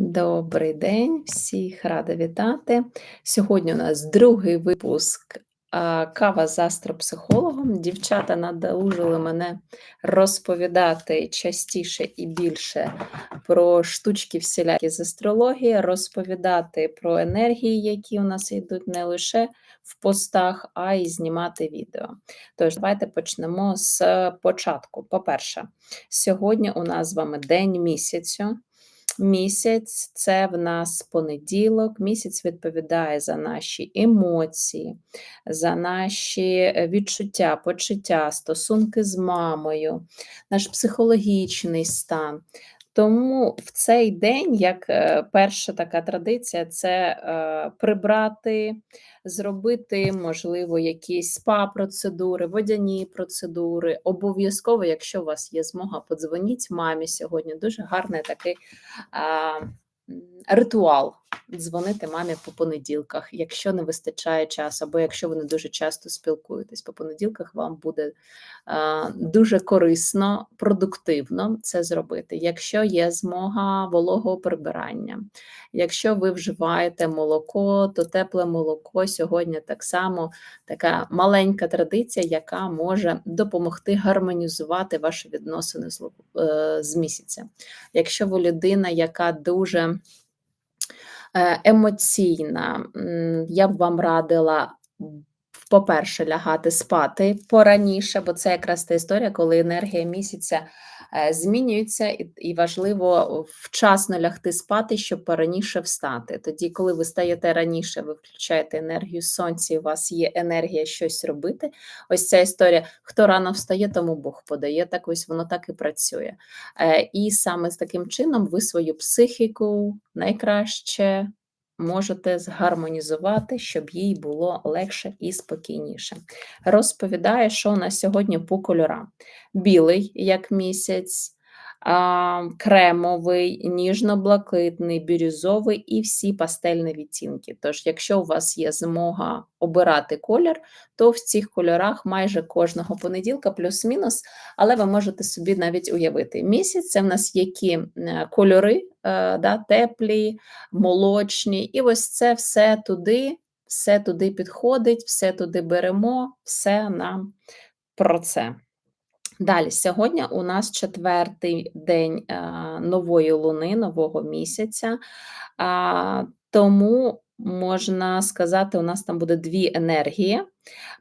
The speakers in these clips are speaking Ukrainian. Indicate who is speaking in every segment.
Speaker 1: Добрий день, всіх рада вітати. Сьогодні у нас другий випуск Кава з астропсихологом. Дівчата надолужили мене розповідати частіше і більше про штучки всілякі з астрології, розповідати про енергії, які у нас йдуть не лише в постах, а й знімати відео. Тож, давайте почнемо з початку. По-перше, сьогодні у нас з вами день місяцю. Місяць це в нас понеділок. Місяць відповідає за наші емоції, за наші е, відчуття, почуття, стосунки з мамою, наш психологічний стан. Тому в цей день, як е, перша така традиція, це е, прибрати, зробити, можливо, якісь спа-процедури, водяні процедури. Обов'язково, якщо у вас є змога, подзвоніть мамі сьогодні. Дуже гарний такий ритуал дзвонити мамі по понеділках, якщо не вистачає часу, або якщо ви не дуже часто спілкуєтесь по понеділках, вам буде дуже корисно, продуктивно це зробити. Якщо є змога вологого прибирання, якщо ви вживаєте молоко, то тепле молоко сьогодні так само така маленька традиція, яка може допомогти гармонізувати ваші відносини з, е, місяця. Якщо ви людина, яка дуже емоційна. Я б вам радила, по-перше, лягати спати пораніше, бо це якраз та історія, коли енергія місяця Е, змінюються, і важливо вчасно лягти спати, щоб пораніше встати. Тоді, коли ви стаєте раніше, ви включаєте енергію сонця, і у вас є енергія щось робити. Ось ця історія: хто рано встає, тому Бог подає. Так ось воно так і працює. Е, і саме з таким чином ви свою психіку найкраще можете згармонізувати, щоб їй було легше і спокійніше. Розповідає, що у нас сьогодні по кольорам: білий, як місяць кремовий, ніжно-блакитний, бірюзовий і всі пастельні відтінки. Тож, якщо у вас є змога обирати колір, то в цих кольорах майже кожного понеділка, плюс-мінус, але ви можете собі навіть уявити. Місяць це в нас які е, кольори, да, теплі, молочні, і ось це все туди, все туди підходить, все туди беремо, все нам про це. Далі, сьогодні у нас четвертий день е, нової луни, нового місяця, тому можна сказати, у нас там буде дві енергії.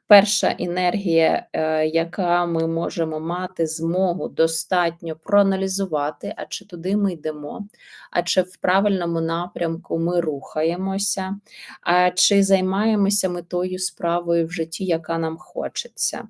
Speaker 1: Перша енергія, е, яка ми можемо мати змогу достатньо проаналізувати, а чи туди ми йдемо, а чи в правильному напрямку ми рухаємося, а чи займаємося ми тою справою в житті, яка нам хочеться.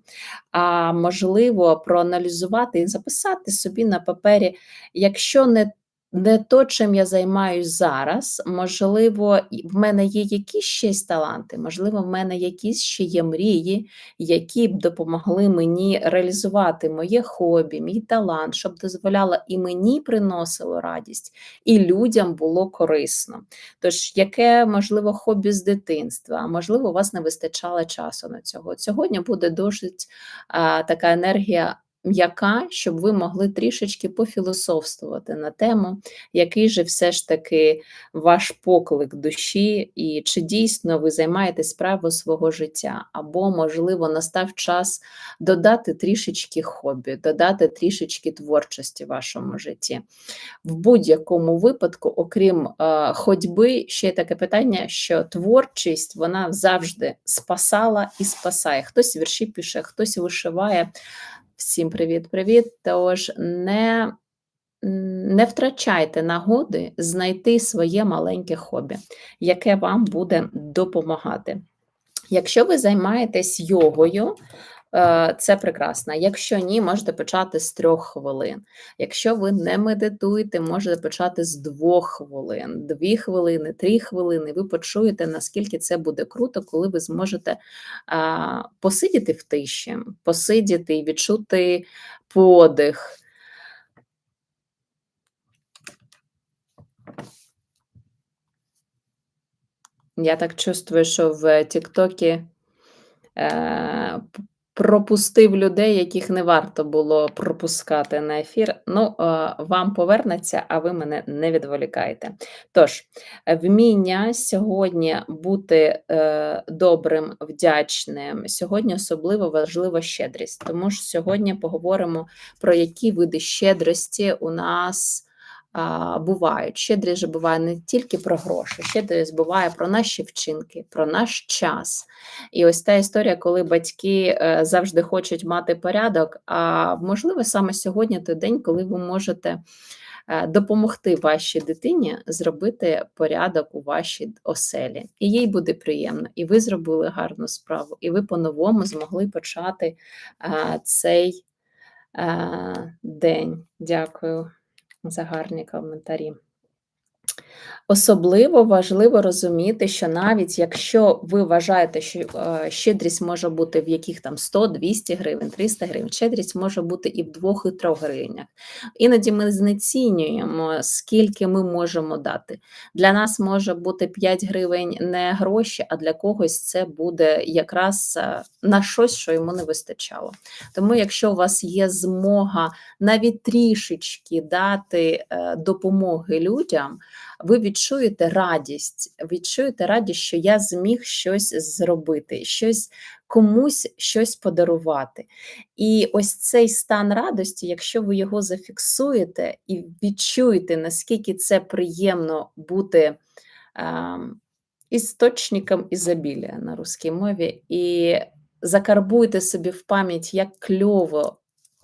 Speaker 1: А можливо, проаналізувати і записати собі на папері, якщо не не то, чим я займаюся зараз. Можливо, в мене є якісь ще таланти, можливо, в мене якісь ще є мрії, які б допомогли мені реалізувати моє хобі, мій талант, щоб дозволяло і мені приносило радість, і людям було корисно. Тож, яке, можливо, хобі з дитинства, а можливо, у вас не вистачало часу на цього. Сьогодні буде досить а, така енергія м'яка, щоб ви могли трішечки пофілософствувати на тему, який же все ж таки ваш поклик душі, і чи дійсно ви займаєтесь справою свого життя, або, можливо, настав час додати трішечки хобі, додати трішечки творчості в вашому житті. В будь-якому випадку, окрім е, ходьби, ще є таке питання, що творчість вона завжди спасала і спасає. Хтось вірші пише, хтось вишиває. Всім привіт-привіт! Тож не не втрачайте нагоди знайти своє маленьке хобі, яке вам буде допомагати. Якщо ви займаєтесь йогою, це прекрасно. Якщо ні, можете почати з трьох хвилин. Якщо ви не медитуєте, можете почати з двох хвилин, дві хвилини, три хвилини. Ви почуєте, наскільки це буде круто, коли ви зможете а, посидіти в тиші, посидіти і відчути подих. Я так чувствую, що в Тіктокі. Пропустив людей, яких не варто було пропускати на ефір. Ну, е, вам повернеться, а ви мене не відволікаєте. Тож, вміння сьогодні бути е, добрим, вдячним. Сьогодні особливо важлива щедрість, тому що сьогодні поговоримо про які види щедрості у нас бувають. Щедрість буває не тільки про гроші, щедрість буває про наші вчинки, про наш час. І ось та історія, коли батьки е, завжди хочуть мати порядок, а можливо, саме сьогодні той день, коли ви можете. е, Допомогти вашій дитині зробити порядок у вашій оселі, і їй буде приємно, і ви зробили гарну справу, і ви по-новому змогли почати а, цей день. Дякую за гарні коментарі. Особливо важливо розуміти, що навіть якщо ви вважаєте, що е, щедрість може бути в яких там 100, 200 гривень, 300 гривень, щедрість може бути і в 2, і 3 гривнях. Іноді ми знецінюємо, скільки ми можемо дати. Для нас може бути 5 гривень не гроші, а для когось це буде якраз е, на щось, що йому не вистачало. Тому, якщо у вас є змога навіть трішечки дати е, допомоги людям, ви відчуєте радість, відчуєте радість, що я зміг щось зробити, щось комусь щось подарувати. І ось цей стан радості, якщо ви його зафіксуєте і відчуєте, наскільки це приємно бути. ем, істочником ізобілія на русській мові, і закарбуйте собі в пам'ять, як кльово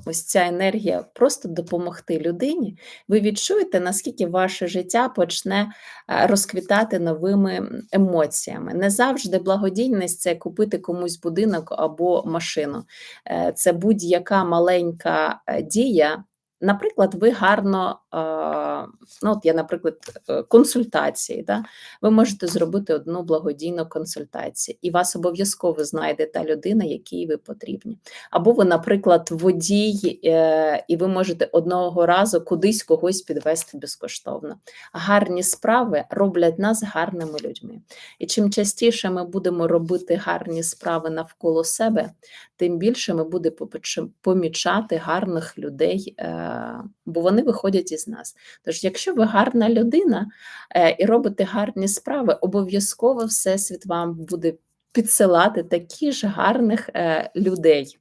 Speaker 1: ось ця енергія просто допомогти людині, ви відчуєте, наскільки ваше життя почне е, розквітати новими емоціями. Не завжди благодійність це купити комусь будинок або машину. Е, Це будь-яка маленька е, дія. Наприклад, ви гарно, е, ну от я, наприклад, е, консультації, да? ви можете зробити одну благодійну консультацію, і вас обов'язково знайде та людина, якій ви потрібні. Або ви, наприклад, водій, е, і ви можете одного разу кудись когось підвести безкоштовно. Гарні справи роблять нас гарними людьми. І чим частіше ми будемо робити гарні справи навколо себе, тим більше ми будемо помічати гарних людей, бо вони виходять із нас. Тож, якщо ви гарна людина е, і робите гарні справи, обов'язково Всесвіт вам буде підсилати такі ж гарних е, людей.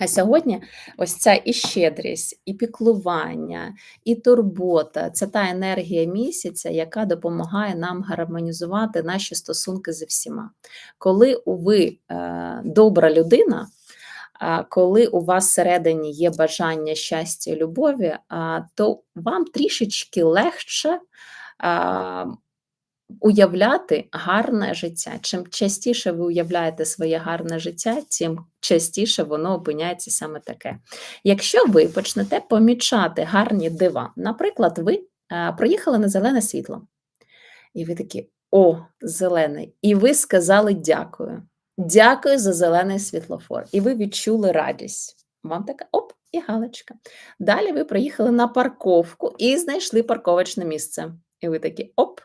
Speaker 1: А сьогодні ось ця і щедрість, і піклування, і турбота це та енергія місяця, яка допомагає нам гармонізувати наші стосунки зі всіма. Коли ви е, добра людина, коли у вас всередині є бажання щастя і любові, то вам трішечки легше уявляти гарне життя. Чим частіше ви уявляєте своє гарне життя, тим частіше воно опиняється саме таке. Якщо ви почнете помічати гарні дива, наприклад, ви а, приїхали на зелене світло, і ви такі: о, зелений, і ви сказали дякую. Дякую за зелений світлофор. І ви відчули радість. Вам така оп, і галочка. Далі ви приїхали на парковку і знайшли парковочне місце. І ви такі оп,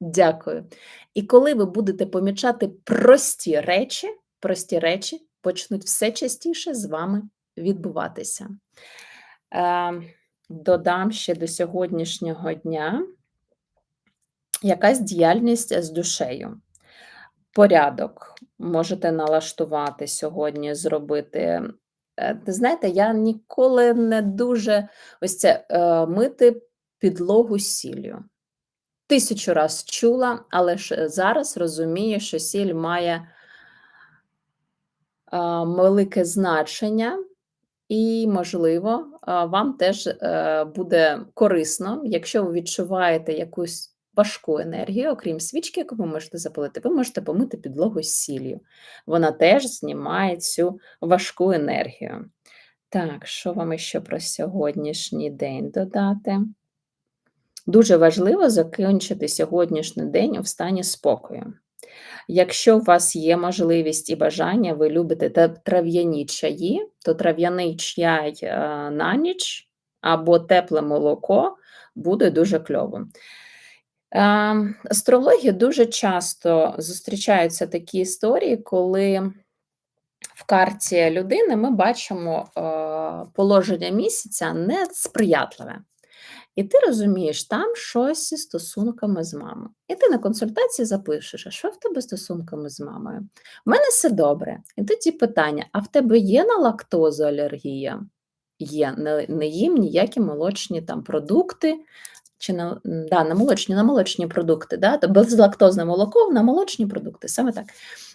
Speaker 1: дякую. І коли ви будете помічати прості речі, прості речі почнуть все частіше з вами відбуватися. Е, додам ще до сьогоднішнього дня якась діяльність з душею порядок можете налаштувати сьогодні, зробити. Е, знаєте, я ніколи не дуже ось це е, мити підлогу сіллю. Тисячу раз чула, але ж зараз розумію, що сіль має велике значення, і, можливо, вам теж е, буде корисно, якщо ви відчуваєте якусь важку енергію, окрім свічки, яку ви можете запалити, ви можете помити підлогу з сіллю. Вона теж знімає цю важку енергію. Так, що вам ще про сьогоднішній день додати? Дуже важливо закінчити сьогоднішній день у стані спокою. Якщо у вас є можливість і бажання, ви любите трав'яні чаї, то трав'яний чай е, на ніч або тепле молоко буде дуже кльово. Е, дуже часто зустрічаються такі історії, коли В карті людини ми бачимо е, положення місяця несприятливе. І ти розумієш, там щось зі стосунками з мамою. І ти на консультації запишеш, а що в тебе стосунками з мамою? У мене все добре. І тоді питання: а в тебе є на лактозу алергія? Є, не їм ніякі молочні там продукти, чи на, да, на молочні на молочні продукти, да, то безлактозне молоко на молочні продукти, саме так.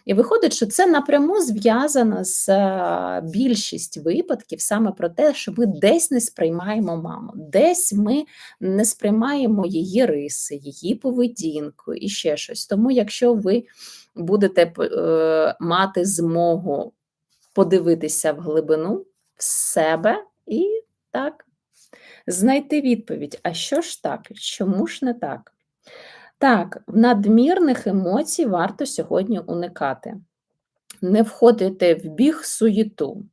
Speaker 1: І виходить, що це напряму зв'язано з а, більшість випадків саме про те, що ми десь не сприймаємо маму, десь ми не сприймаємо її риси, її поведінку і ще щось. Тому, якщо ви будете е, мати змогу подивитися в глибину в себе і так знайти відповідь: а що ж так? Чому ж не так? Так, надмірних емоцій варто сьогодні уникати, не входити в біг суєту,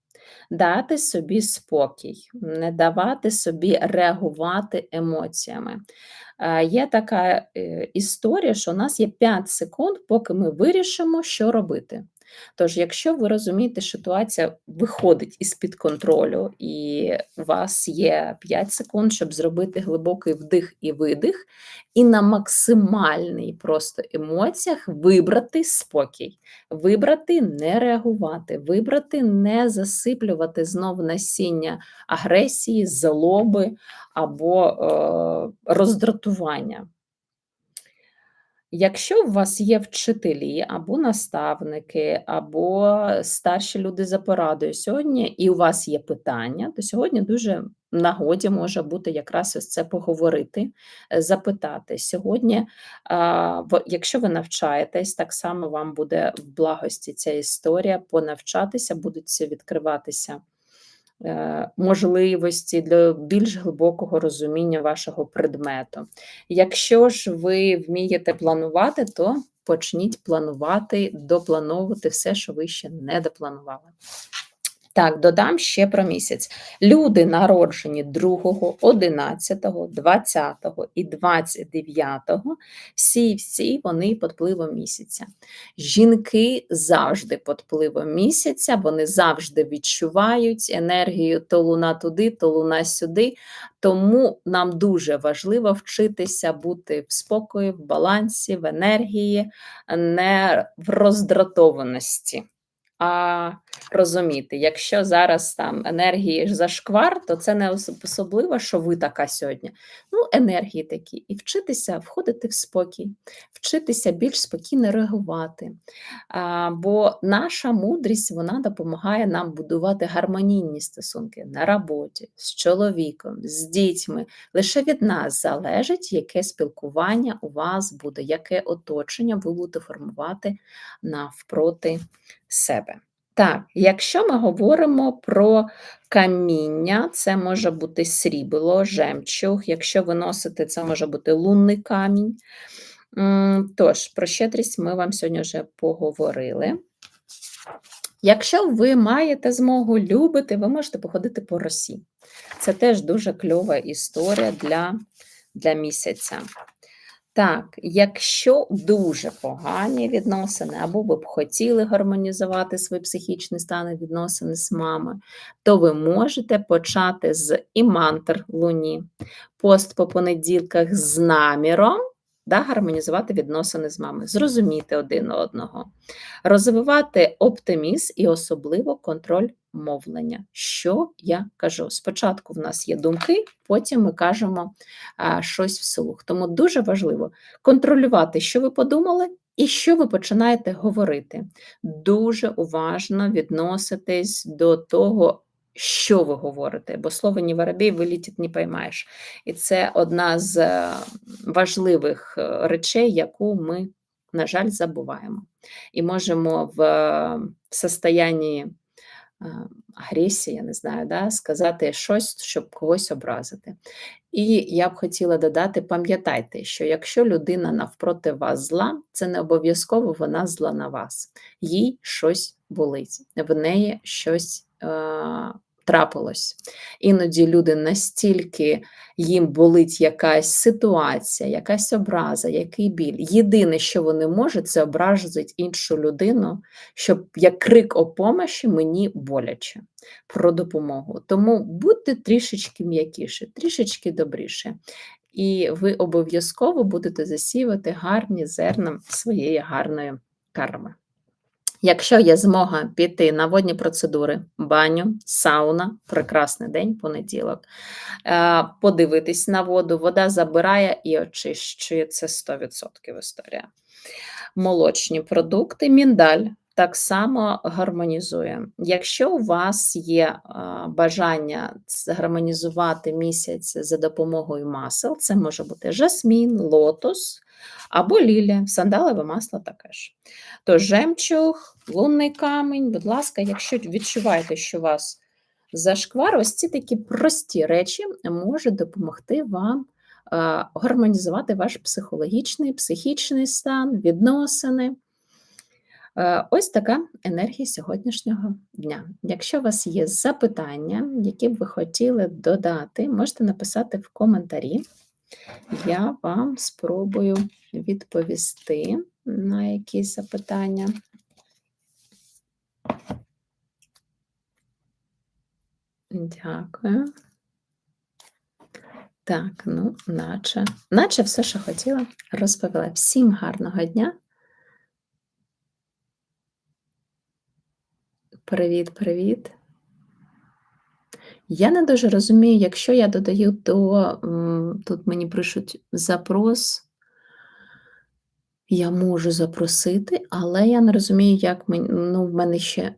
Speaker 1: дати собі спокій, не давати собі реагувати емоціями. Е, Є така е, історія, що у нас є 5 секунд, поки ми вирішимо, що робити. Тож, якщо ви розумієте, що ситуація виходить із-під контролю, і у вас є 5 секунд, щоб зробити глибокий вдих і видих, і на максимальний просто емоціях вибрати спокій, вибрати не реагувати, вибрати не засиплювати знов насіння агресії, злоби або е, роздратування. Якщо у вас є вчителі або наставники, або старші люди за порадою сьогодні, і у вас є питання, то сьогодні дуже нагоді може бути якраз ось це поговорити, е, запитати. Сьогодні, якщо ви навчаєтесь, так само вам буде в благості ця історія понавчатися, будуть відкриватися. Е, можливості для більш глибокого розуміння вашого предмету. Якщо ж ви вмієте планувати, то почніть планувати, доплановувати все, що ви ще не допланували. Так, додам ще про місяць. Люди, народжені 2, 11, 20 і 29, всі всі вони під впливом місяця. Жінки завжди під впливом місяця, вони завжди відчувають енергію то луна туди, то луна сюди. Тому нам дуже важливо вчитися бути в спокої, в балансі, в енергії, не в роздратованості а розуміти, якщо зараз там енергії зашквар, то це не особливо, що ви така сьогодні. Ну, енергії такі. І вчитися входити в спокій, вчитися більш спокійно реагувати. А, Бо наша мудрість вона допомагає нам будувати гармонійні стосунки на роботі, з чоловіком, з дітьми. Лише від нас залежить, яке спілкування у вас буде, яке оточення ви будете формувати навпроти себе. Так, якщо ми говоримо про каміння, це може бути срібло, жемчуг, якщо ви носите, це може бути лунний камінь. Тож, про щедрість ми вам сьогодні вже поговорили. Якщо ви маєте змогу любити, ви можете походити по росі. Це теж дуже кльова історія для, для місяця. Так, якщо дуже погані відносини, або ви б хотіли гармонізувати свій психічний стан і відносини з мамою, то ви можете почати з імантр луні, пост по понеділках з наміром да, гармонізувати відносини з мамою, зрозуміти один одного, розвивати оптимізм і особливо контроль мовлення. Що я кажу? Спочатку в нас є думки, потім ми кажемо а, щось вслух. Тому дуже важливо контролювати, що ви подумали. І що ви починаєте говорити? Дуже уважно відноситись до того, що ви говорите, бо слово «не воробей вилітить не поймаєш. І це одна з е, важливих е, речей, яку ми, на жаль, забуваємо. І можемо в е, состоянні агресії, я не знаю, да, сказати щось, щоб когось образити. І я б хотіла додати: пам'ятайте, що якщо людина навпроти вас зла, це не обов'язково вона зла на вас, їй щось болить, в неї щось трапилось. Іноді люди настільки їм болить якась ситуація, якась образа, який біль. Єдине, що вони можуть, це образити іншу людину, щоб як крик о мені боляче про допомогу. Тому будьте трішечки м'якіше, трішечки добріше. І ви обов'язково будете засівати гарні зерна своєї гарної карми. Якщо є змога піти на водні процедури, баню, сауна, прекрасний день, понеділок, е, подивитись на воду, вода забирає і очищує це 100% історія. Молочні продукти, міндаль так само гармонізує. Якщо у вас є е, бажання гармонізувати місяць за допомогою масел, це може бути жасмін, лотос або лілія, сандалове масло таке ж. То жемчуг, лунний камінь, будь ласка, якщо відчуваєте, що вас зашквар, ось ці такі прості речі можуть допомогти вам е, гармонізувати ваш психологічний, психічний стан, відносини. Е, Ось така енергія сьогоднішнього дня. Якщо у вас є запитання, які б ви хотіли додати, можете написати в коментарі. Я вам спробую відповісти на якісь запитання. Дякую. Так, ну, наче, наче все, що хотіла, розповіла. Всім гарного дня. Привіт, привіт. Я не дуже розумію, якщо я додаю до тут мені пишуть запрос, я можу запросити, але я не розумію, як мені, ну, в мене ще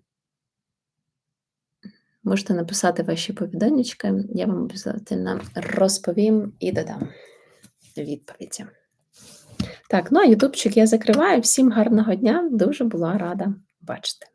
Speaker 1: можете написати ваші повідомлячка, я вам обов'язково розповім і додам відповіді. Так, ну а ютубчик я закриваю. Всім гарного дня, дуже була рада бачити.